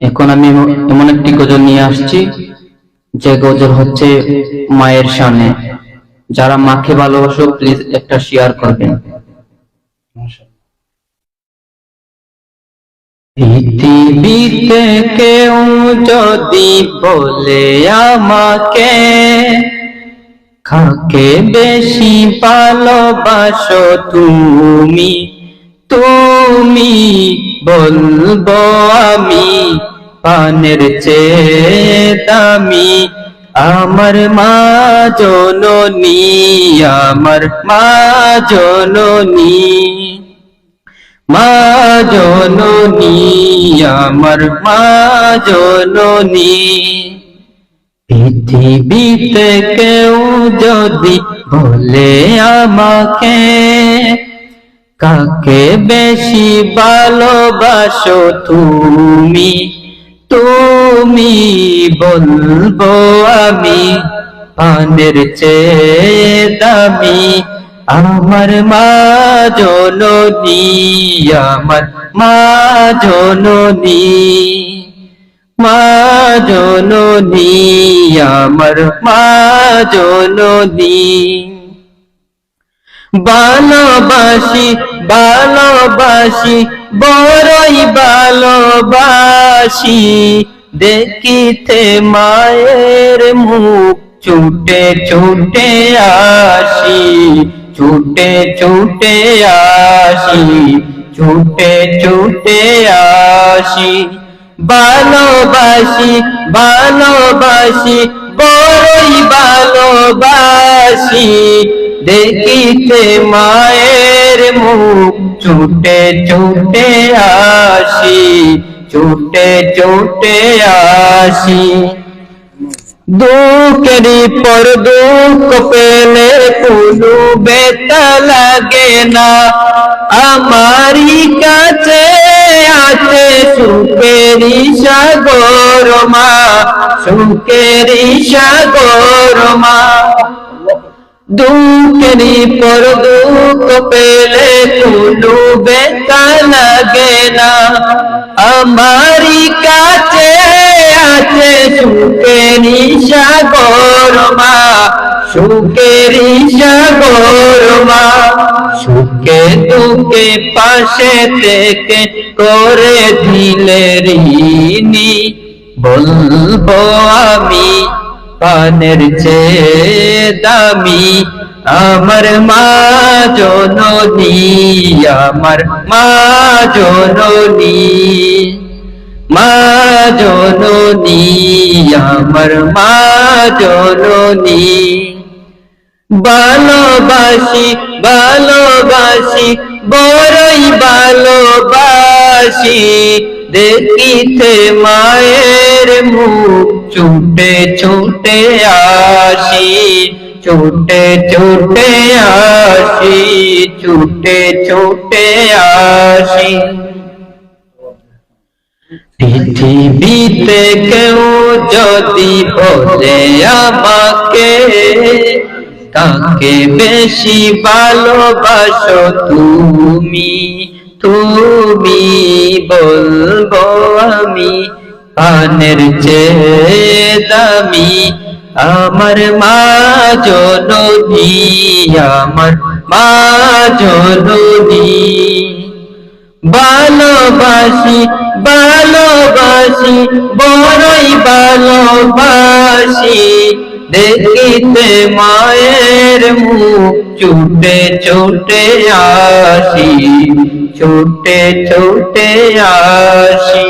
এখন আমি এমন একটি গজল নিয়ে আসছি। যে গজল হচ্ছে মায়ের সামনে যারা মাকে ভালোবাসো প্লিজ একটা শেয়ার করবেন। পৃথিবীতে কেউ যদি বলে আমাকে, কাকে বেশি ভালোবাসো তুমি? তুমি বলব আমি পানের চেয়ে দামি আমার মা জননী, আমার মা জননী। মা জননী, আমার মা জননী। পৃথিবীতে কেউ যদি বলে আমাকে কাকে বেশি ভালোবাসো তুমি? তুমি বলব আমি পানের চেয়ে দামি। আমার মা জননী, আমার মা জননী। মা জননী, আমার মা জননী। ভালোবাসি ভালোবাসি বড়ই ভালোবাসি। দেখিতে মায়ের মুখ ছুটে ছুটে আসি, ছুটে ছুটে আসি, ছুটে ছুটে আসি। ভালোবাসি ভালোবাসি বড়ই ভালোবাসি। দেখিতে মায়ের মুখ ছুটে ছুটে আসি, ছুটে ছুটে আসি। দুঃখেরই পর দুঃখ পেলে কোনো বেতা লাগে না। আমারই কাছে আছে সুখেরই সাগর মা সুখেরই সাগর মা। দুঃখেরই পর দুঃখ পেলে বেতা লাগে না। আমারই কাছে আছে সুখেরই সাগর মা সুখেরই সাগর সুখে দুঃখে পাশে থেকে করে দিলে ঋণী, বলব আমি পানের চেয়ে দামি আমার মা জননী, আমার মা জননী। মা জননী, আমার মা জননী। ভালোবাসি ভালোবাসি, বড়ই ভালোবাসি। দেখিতে মায়ের মুখ ছুটে ছুটে আসি, ছুটে ছুটে আসি, ছুটে ছুটে আসি। পৃথিবীতে কেউ যদি বলে আমাকে, কাকে বেশি ভালোবাসো তুমি? তুমি বলব আমি পানের দামি, আমার মা জননী, আমার মা জননী। ভালোবাসি ভালোবাসি, বড়ই ভালোবাসি দেখিতে মায়ের মুখ ছুটে ছুটে আসি ছুটে ছুটে আসি।